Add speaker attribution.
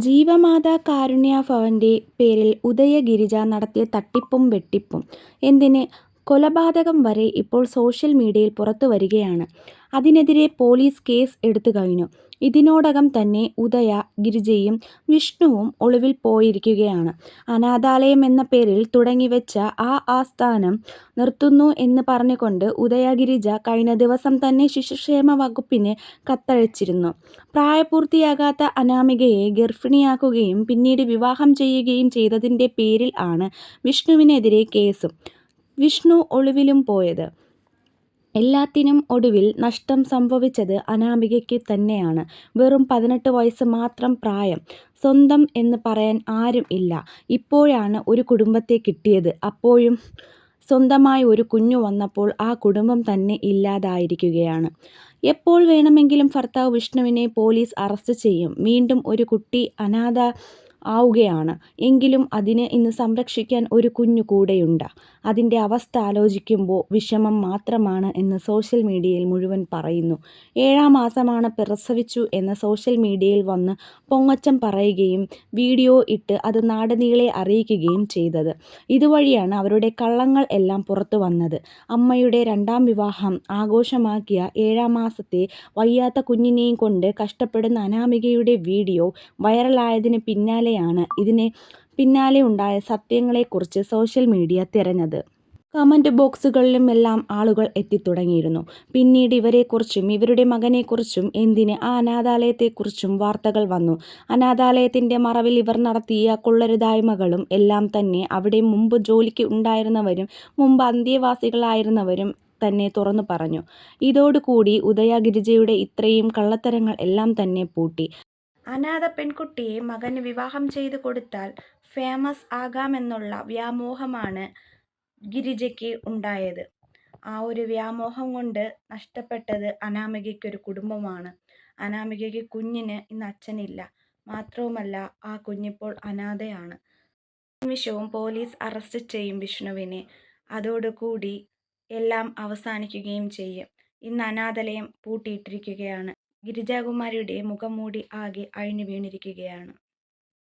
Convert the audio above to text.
Speaker 1: ജീവമാതാ കാരുണ്യ ഭവന്റെ പേരിൽ ഉദയഗിരിജ നടത്തിയ തട്ടിപ്പും വെട്ടിപ്പും എന്തിന് കൊലപാതകം വരെ ഇപ്പോൾ സോഷ്യൽ മീഡിയയിൽ പുറത്തുവരികയാണ്. അതിനെതിരെ പോലീസ് കേസ് എടുത്തു കഴിഞ്ഞു ഇതിനോടകം തന്നെ ഉദയ ഗിരിജയും വിഷ്ണുവും ഒളിവിൽ പോയിരിക്കുകയാണ്. അനാഥാലയം എന്ന പേരിൽ തുടങ്ങിവെച്ച ആ ആസ്ഥാനം നിർത്തുന്നു എന്ന് പറഞ്ഞുകൊണ്ട് ഉദയ ഗിരിജ കഴിഞ്ഞ ദിവസം തന്നെ ശിശുക്ഷേമ വകുപ്പിന് കത്തയച്ചിരുന്നു. പ്രായപൂർത്തിയാകാത്ത അനാമികയെ ഗർഭിണിയാക്കുകയും പിന്നീട് വിവാഹം ചെയ്യുകയും ചെയ്തതിന്റെ പേരിൽ ആണ് വിഷ്ണുവിനെതിരെ കേസും. വിഷ്ണു ഒളിവിലും പോയത്. എല്ലാത്തിനും ഒടുവിൽ നഷ്ടം സംഭവിച്ചത് അനാമികയ്ക്ക് തന്നെയാണ്. വെറും പതിനെട്ട് വയസ്സ് മാത്രം പ്രായം. സ്വന്തം എന്ന് പറയാൻ ആരും ഇല്ല. ഇപ്പോഴാണ് ഒരു കുടുംബത്തെ കിട്ടിയത്. അപ്പോഴും സ്വന്തമായി ഒരു കുഞ്ഞു വന്നപ്പോൾ ആ കുടുംബം തന്നെ ഇല്ലാതായിരിക്കുകയാണ്. എപ്പോൾ വേണമെങ്കിലും ഭർത്താവ് വിഷ്ണുവിനെ പോലീസ് അറസ്റ്റ് ചെയ്യും. വീണ്ടും ഒരു കുട്ടി അനാഥ ആവുകയാണ് എങ്കിലും അതിനെ ഇന്ന് സംരക്ഷിക്കാൻ ഒരു കുഞ്ഞു കൂടെയുണ്ട്. അതിന്റെ അവസ്ഥ ആലോചിക്കുമ്പോൾ വിഷമം മാത്രമാണ് എന്ന് സോഷ്യൽ മീഡിയയിൽ മുഴുവൻ പറയുന്നു. ഏഴാം മാസമാണ് പ്രസവിച്ചു എന്ന് സോഷ്യൽ മീഡിയയിൽ വന്ന് പൊങ്ങച്ചം പറയുകയും വീഡിയോ ഇട്ട് അത് നാടനീളെ അറിയിക്കുകയും ചെയ്തത്. ഇതുവഴിയാണ് അവരുടെ കള്ളങ്ങൾ എല്ലാം പുറത്തു വന്നത് അമ്മയുടെ രണ്ടാം വിവാഹം ആഘോഷമാക്കിയ ഏഴാം മാസത്തെ വയ്യാത്ത കുഞ്ഞിനെയും കൊണ്ട് കഷ്ടപ്പെടുന്ന അനാമികയുടെ വീഡിയോ വൈറലായതിന് പിന്നാലെയാണ് ഇതിന് പിന്നാലെ ഉണ്ടായ സത്യങ്ങളെക്കുറിച്ച് സോഷ്യൽ മീഡിയ തിരഞ്ഞത്. കമന്റ് ബോക്സുകളിലും എല്ലാം ആളുകൾ എത്തിത്തുടങ്ങിയിരുന്നു. പിന്നീട് ഇവരെക്കുറിച്ചും ഇവരുടെ മകനെക്കുറിച്ചും എന്തിന് ആ അനാഥാലയത്തെക്കുറിച്ചും വാർത്തകൾ വന്നു. അനാഥാലയത്തിന്റെ മറവിൽ ഇവർ നടത്തിയ കൊള്ളരുതായ്മകളും എല്ലാം തന്നെ അവിടെ മുമ്പ് ജോലിക്ക് ഉണ്ടായിരുന്നവരും മുമ്പ് അന്ത്യവാസികളായിരുന്നവരും തന്നെ തുറന്നു പറഞ്ഞു ഇതോടുകൂടി ഉദയ ഗിരിജയുടെ ഇത്രയും കള്ളത്തരങ്ങൾ എല്ലാം തന്നെ പൂട്ടി. അനാഥ പെൺകുട്ടിയെ മകന് വിവാഹം ചെയ്തു കൊടുത്താൽ ഫേമസ് ആകാമെന്നുള്ള വ്യാമോഹമാണ് ഗിരിജയ്ക്ക് ഉണ്ടായത്. ആ ഒരു വ്യാമോഹം കൊണ്ട് നഷ്ടപ്പെട്ടത് അനാമികയ്ക്കൊരു കുടുംബമാണ്. അനാമികയ്ക്ക് കുഞ്ഞിന് ഇന്ന് അച്ഛനില്ല. മാത്രവുമല്ല ആ കുഞ്ഞിപ്പോൾ അനാഥയാണ്. നിമിഷവും പോലീസ് അറസ്റ്റ് ചെയ്യും വിഷ്ണുവിനെ. അതോടുകൂടി എല്ലാം അവസാനിക്കുകയും ചെയ്യും. ഇന്ന് അനാഥലയം പൂട്ടിയിട്ടിരിക്കുകയാണ്. ഗിരിജാകുമാരിയുടെ മുഖംമൂടി ആകെ അഴിഞ്ഞുവീണിരിക്കുകയാണ്.